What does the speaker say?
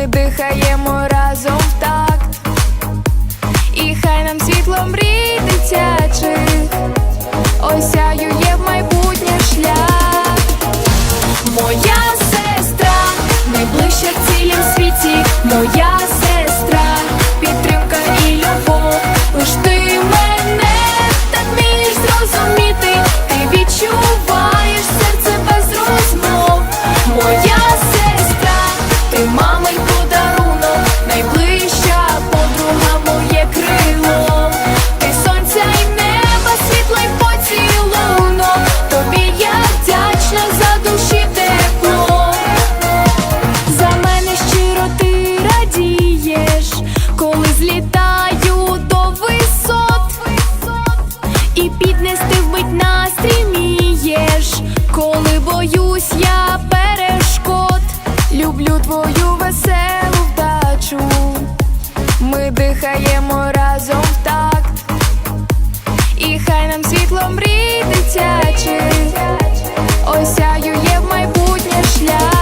ми дихаємо разом в такт, і хай нам світло мрій дитячих, осяює в майбутнє шлях. Моя сестра найближча в цілім світі, моя сестра. боюсь я перешкод, люблю твою веселу вдачу, ми дихаємо разом в такт, і хай нам світло мрій дитячих осяює в майбутнє шлях.